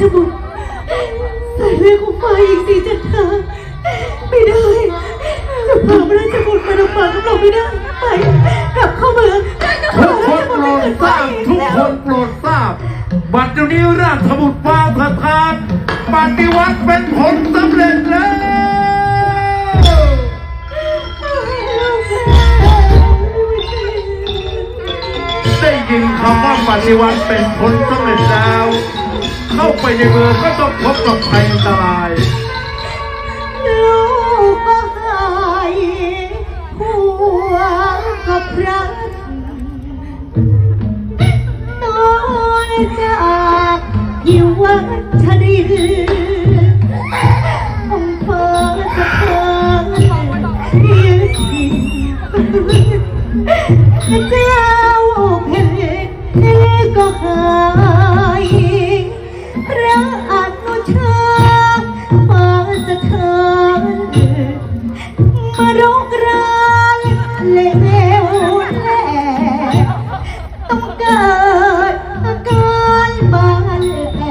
ชบุตรสายเลือดของฝ่ายหญิงสีจันทราไม่ได้จะพาพระราชบุตรมาลำบากกับเราไม่ได้ไปกลับเข้าเมืองทุกคนโปรดทราบทุกคนโปรดทราบบัดเนี้ราชบุตรปาสถานปฏิวัติเป็นผลสำเร็จแล้วได้ยินคำว่าปฏิวัติเป็นผลสำเร็จแล้ว เข้าไปในเมืองก็ต้องพบกับภัยอันตราย ลูกก็หายผัวก็พระตอนจากยู่วัชดินองค์เปิดสะเพิงยืนกิเจ้าเพชรก็หาย เลวแหลต้องเกิดอาการบานแผล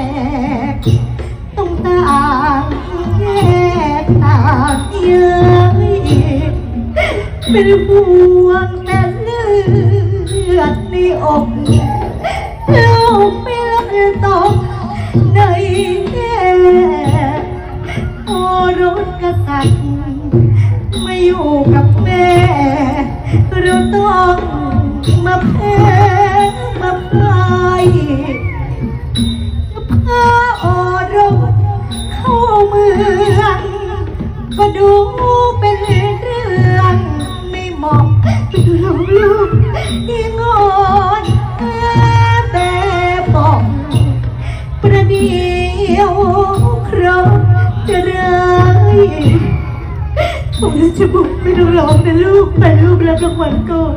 ต้องต่างแยกต่างเย้ยเป็นห่วงแต่เลือดในอกลูกไม่ละตกในแง่โอรสกษัตริย์ไม่อยู่กับแม่ เราต้องมาแพ้มาพ่ายพาออรสเข้าเมืองก็ดูเป็นเรื่องไม่เหมาะเป็นลูกลูกที่งอนแอบแบบบอกประเดี๋ยวครบจะร้าย ผมจะบุกไปดูร้องนะลูกไปรูปแล้วทุกวันก่อน